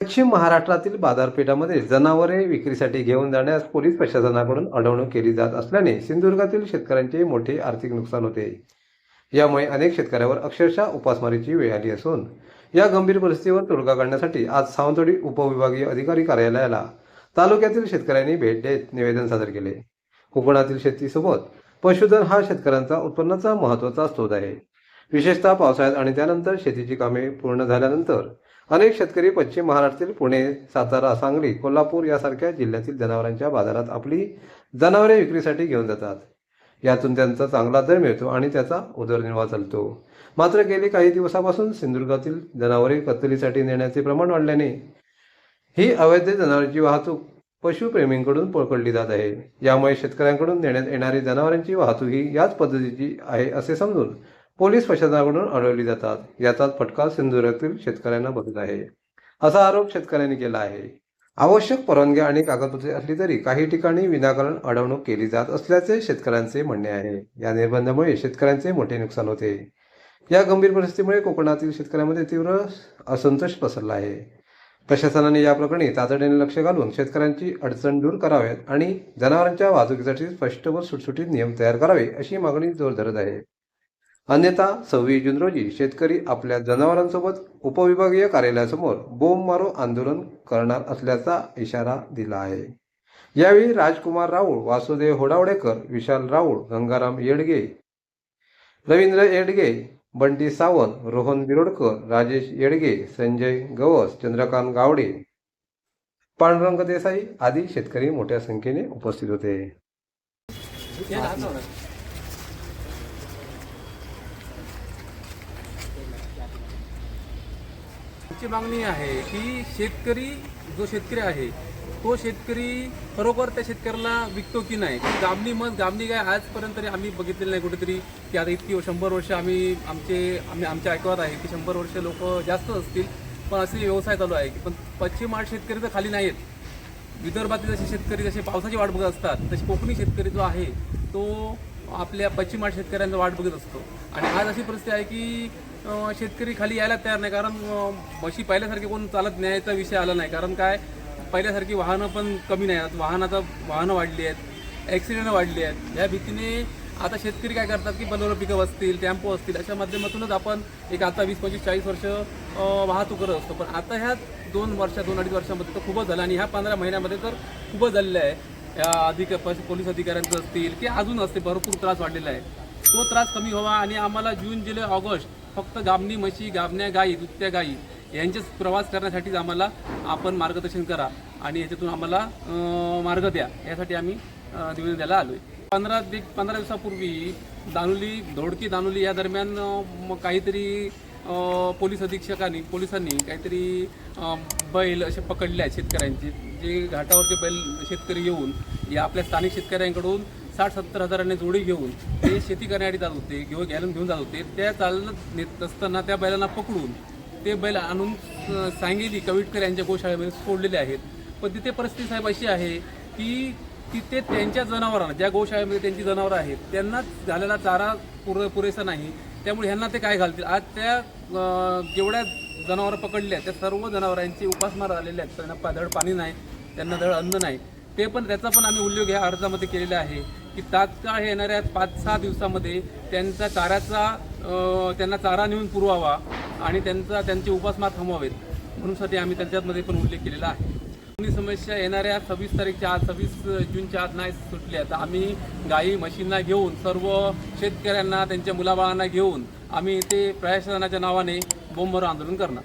पश्चिम महाराष्ट्रातील बाजारपेठामध्ये जनावरे विक्रीसाठी घेऊन जाण्यास पोलीस प्रशासनाकडून अडवणूक केली जात असल्याने सिंधुदुर्गातील शेतकऱ्यांचे मोठे आर्थिक नुकसान होते. यामुळे अनेक शेतकऱ्यावर अक्षरशः उपासमारीची वेळ आली असून या गंभीर परिस्थितीवर तोडगा काढण्यासाठी आज सावंतवाडी उपविभागीय अधिकारी कार्यालयाला तालुक्यातील शेतकऱ्यांनी भेट देत निवेदन सादर केले. कोकणातील शेतीसोबत पशुधन हा शेतकऱ्यांचा उत्पन्नाचा महत्त्वाचा स्रोत आहे. विशेषतः पावसाळ्यात आणि त्यानंतर शेतीची कामे पूर्ण झाल्यानंतर अनेक शेतकरी पश्चिम महाराष्ट्रातील पुणे सातारा सांगली कोल्हापूर यासारख्या जिल्ह्यातील जनावरांच्या बाजारात आपली जनावरे विक्रीसाठी घेऊन जातात. यातून त्यांचा चांगला दर मिळतो आणि त्याचा उदरनिर्वाह चालतो. मात्र गेले काही दिवसापासून सिंधुदुर्गातील जनावरे कत्तलीसाठी नेण्याचे प्रमाण वाढल्याने ही अवैध जनावरांची वाहतूक पशुप्रेमींकडून पकडली जात आहे. यामुळे शेतकऱ्यांकडून नेण्यात येणारी जनावरांची वाहतूक ही याच पद्धतीची आहे असे समजून पोलीस प्रशासनाकडून अडवली जातात. याचाच फटका सिंधुदुर्गातील शेतकऱ्यांना बसत आहे. असा आरोप शेतकऱ्यांनी केला आहे. आवश्यक परवानग्या आणि कागदपत्रे असली तरी काही ठिकाणी विनाकारण अडवणूक केली जात असल्याचे शेतकऱ्यांचे म्हणणे आहे. या निर्बंधामुळे शेतकऱ्यांचे मोठे नुकसान होते. या गंभीर परिस्थितीमुळे कोकणातील शेतकऱ्यांमध्ये तीव्र असंतोष पसरला आहे. प्रशासनाने या प्रकरणी तातडीने लक्ष घालून शेतकऱ्यांची अडचण दूर कराव्यात आणि जनावरांच्या वाहतुकीसाठी स्पष्ट व सुटसुटीत नियम तयार करावे अशी मागणी जोर धरत आहे. अन्यथा सव्वीस जून रोजी शेतकरी आपल्या जनावरांसोबत उपविभागीय कार्यालयासमोर बोंब मारो आंदोलन करणार असल्याचा इशारा दिला आहे. यावेळी राजकुमार राऊळ वासुदेव होडावडेकर विशाल राऊळ गंगाराम येडगे रवींद्र येडगे बंटी सावंत रोहन बिरोडकर राजेश येडगे संजय गवस चंद्रकांत गावडे पांडुरंग देसाई आदी शेतकरी मोठ्या संख्येने उपस्थित होते. आमची मागणी आहे की शेतकरी जो शेतकरी आहे तो शेतकरी खरोखर त्या शेतकऱ्याला विकतो की नाही? की गामणी मत गामणी काय आजपर्यंत तरी आम्ही बघितलेलं नाही कुठेतरी की आता इतकी शंभर वर्ष आम्ही आमचे आम्ही आमच्या ऐकवत आहे की शंभर वर्ष लोक जास्त असतील पण असे व्यवसाय चालू आहे की पण पश्चिम महाराष्ट्र शेतकरी तर खाली नाही आहेत विदर्भातील जसे शेतकरी जसे पावसाची वाट बघत असतात तसे कोकणी शेतकरी जो आहे तो आपल्या पश्चिम महाराष्ट्र शेतकऱ्यांचा वाट बघत असतो. आणि आज अशी परिस्थिती आहे की शेतकरी खाली यायला तयार नाही कारण अं, म्हशी पहिल्यासारखे कोण चालत न्यायचा विषय आला नाही. कारण काय? पहिल्यासारखी वाहनं पण कमी नाही. आहेत वाहनाचा वाहनं वाढली आहेत ॲक्सिडेंट वाढली आहेत. या भीतीने आता शेतकरी काय करतात की बलोरो पिकअप असतील टेम्पो असतील अशा माध्यमातूनच आपण एक आता वीस पंचवीस चाळीस वर्ष वाहतूक करत असतो. पण आता ह्या दोन वर्षा दोन अडीच वर्षामध्ये तर खूपच झालं. आणि ह्या पंधरा महिन्यामध्ये तर खूपच झालेलं आहे. या अधिक प- पोलीस अधिकाऱ्यांचं असतील की अजून असते भरपूर त्रास वाढलेला आहे. तो त्रास कमी व्हावा आणि आम्हाला जून जुलै ऑगस्ट फक्त गामणी म्हशी गाबण्या गाई दुत्या गाई यांचेच प्रवास करण्यासाठीच आम्हाला आपण मार्गदर्शन करा आणि याच्यातून आम्हाला मार्ग द्या. यासाठी आम्ही निवेदन द्यायला आलो आहे पंधरा दि पंधरा दिवसापूर्वी दानोली धोडकी दानोली या दरम्यान मग काहीतरी पोलीस अधीक्षकांनी पोलिसांनी काहीतरी बैल असे पकडले आहेत शेतकऱ्यांचे. जे घाटावरचे बैल शेतकरी येऊन या आपल्या स्थानिक शेतकऱ्यांकडून साठ सत्तर हजाराने जोडी घेऊन ते शेती करण्यासाठी जात होते घेऊन गॅलन घेऊन जात होते. त्या चालत नेत असताना त्या बैलांना पकडून ते बैल आणून सांगेली कविटकर यांच्या गोशाळेमध्ये सोडलेले आहेत. पण तिथे परिस्थिती साहेब अशी आहे की तिथे त्यांच्या जनावरांना ज्या गोशाळेमध्ये त्यांची जनावरं आहेत त्यांना झालेला चारा पुरे पुरेसा नाही. त्यामुळे ह्यांना ते काय घालतील? आज त्या जेवढ्या जनावरं पकडल्या त्या सर्व जनावरांची उपासमार झालेल्या आहेत. त्यांना धड पाणी नाही त्यांना धड अन्न नाही. ते पण त्याचा पण आम्ही उल्लेख ह्या अर्जामध्ये केलेला आहे. की तात्काळ येणाऱ्या पाच सहा दिवसामध्ये त्यांचा चाऱ्याचा त्यांना चारा नेऊन पुरवावा आणि त्यांचा त्यांचे उपासमार थांबवावेत. म्हणूनसाठी आम्ही त्यांच्यामध्ये पण उल्लेख केलेला आहे. कोणी समस्या येणाऱ्या सव्वीस तारीखच्या आज सव्वीस जूनच्या आज नाही सुटल्या तर आम्ही गाई म्हशींना घेऊन सर्व शेतकऱ्यांना त्यांच्या मुलाबाळांना घेऊन आम्ही इथे प्रशासनाच्या नावाने बोंबरो आंदोलन करणार.